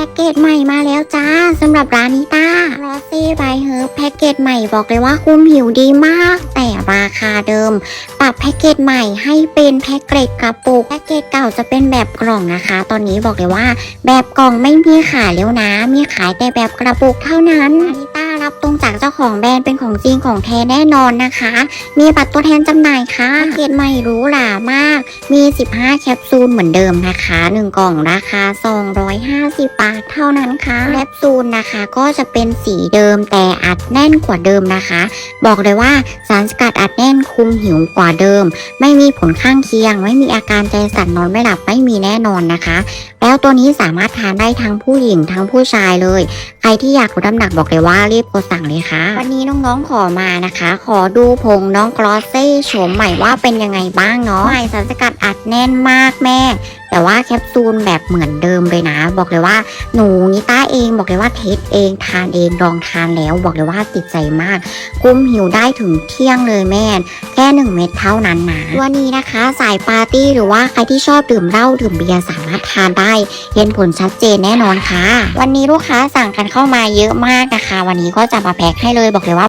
พ็กเกจใหม่มาแล้วจ้าสำหรับร้านนิต้ารอซี่ไบเฮิร์บแพ็กเกจใหม่บอกเลยว่าคุ้มหิวดีมาก แต่ราคาเดิม ปรับแพ็กเกจใหม่ให้เป็นแพ็กเกจกระปุกแพ็กเกจเก่าจะเป็นแบบกล่องนะคะ ตอนนี้บอกเลยว่า แบบกล่องไม่มีขายแล้วนะ มีขายแต่แบบกระปุกเท่านั้นนิ รับตรงจากเจ้าของแบรนด์เป็นของจริงของแท้แน่นอนนะคะ มีบัตรตัวแทนจำหน่ายค่ะเกจใหม่รู้หรามาก มี 15 แคปซูลเหมือนเดิมนะคะ 1 กล่องราคา 250 บาทเท่านั้นค่ะแคปซูลนะคะก็จะเป็นสีเดิมแต่อัดแน่นกว่าเดิมนะคะ บอกเลยว่าสารสกัดอัดแน่นคุมหิวกว่าเดิม ไม่มีผลข้างเคียง ไม่มีอาการใจสั่นนอนไม่หลับไม่มีแน่นอนนะคะ แล้วตัวนี้สามารถทานได้ทั้งผู้หญิงทั้งผู้ชายเลย ใครที่อยากลดน้ำหนักบอกเลยว่ารีบกดสั่งเลยค่ะ วันนี้น้องๆขอมานะคะ ขอดูผงน้องกรอสเซ่โฉมใหม่ว่าเป็นยังไงบ้างเนาะใหม่สารสกัดอัดแน่นมากแม่ แต่ว่าแคปซูลแบบเหมือนเดิมเลยนะ บอกเลยว่าหนูนิต้าเองบอกเลยว่าเทสเองทานเองลองทานแล้วบอกเลยว่าติดใจมากคุ้มหิวได้ถึงเที่ยงเลยแม่แค่หนึ่งเม็ดเท่านั้นนะวันนี้นะคะ สายปาร์ตี้หรือว่าใครที่ชอบดื่มเหล้าดื่มเบียร์สามารถทานได้ เห็นผลชัดเจนแน่นอนค่ะ วันนี้ลูกค้าสั่งกันเข้ามาเยอะมากนะคะ วันนี้ก็จะมาแพ็คให้เลยบอกเลยว่า